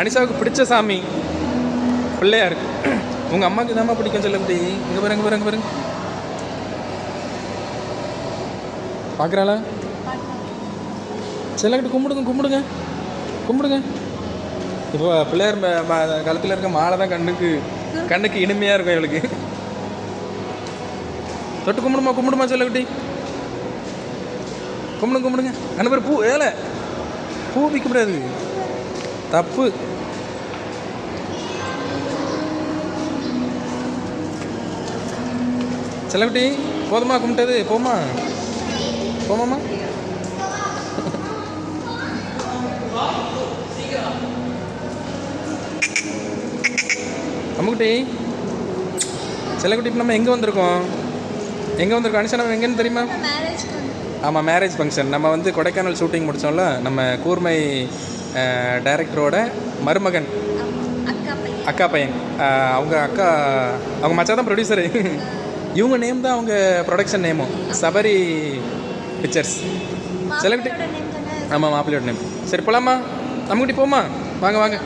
அனிஷாவுக்கு பிடிச்ச சாமி பிள்ளையார் உங்கள் அம்மாவுக்கு தாம்மா பிடிக்கும் செல்லக்குட்டி இங்கே பாருங்க பாருங்க பாருங்க பார்க்குறாளா செல்லக்கிட்ட கும்பிடுங்க கும்பிடுங்க. கும்பிடுங்க. இப்போ பிள்ளையார் கழுத்தில் இருக்க மாலை தான் கண்ணுக்கு கண்ணுக்கு இனிமையாக இருக்கும் இவளுக்கு. தொட்டு கும்பிடுமா கும்பிடுமா செல்லக்குட்டி கும்பிடுங்க கும்பிடுங்க. அந்த பூ ஏல. பூ விற்கக்கூடாது தப்பு. செல்லக்குட்டி போதுமா கும்பிட்டது? போமா? போமாம்மா? அம்முக்குட்டி செல்லக்குட்டி இப்போ நம்ம எங்கே வந்திருக்கோம்? எங்கே வந்திருக்கோம்? அனிஷா நம்ம எங்கேன்னு தெரியுமா? ஆமாம் மேரேஜ் ஃபங்க்ஷன் நம்ம வந்து கொடைக்கானல் ஷூட்டிங் முடித்தோம்ல நம்ம கூர்மை டைரக்டரோட மருமகன். அக்கா பையன். அவங்க அக்கா அவங்க மச்சா தான் ப்ரொடியூசரு இவங்க நேம் தான் அவங்க ப்ரொடக்ஷன் நேமும் சபரி பிக்சர்ஸ் செலக்ட் ஆமாம் மாப்பிள்ளையோட நேம் சரி போலாமா? நம்மகிட்ட போமா வாங்க வாங்க.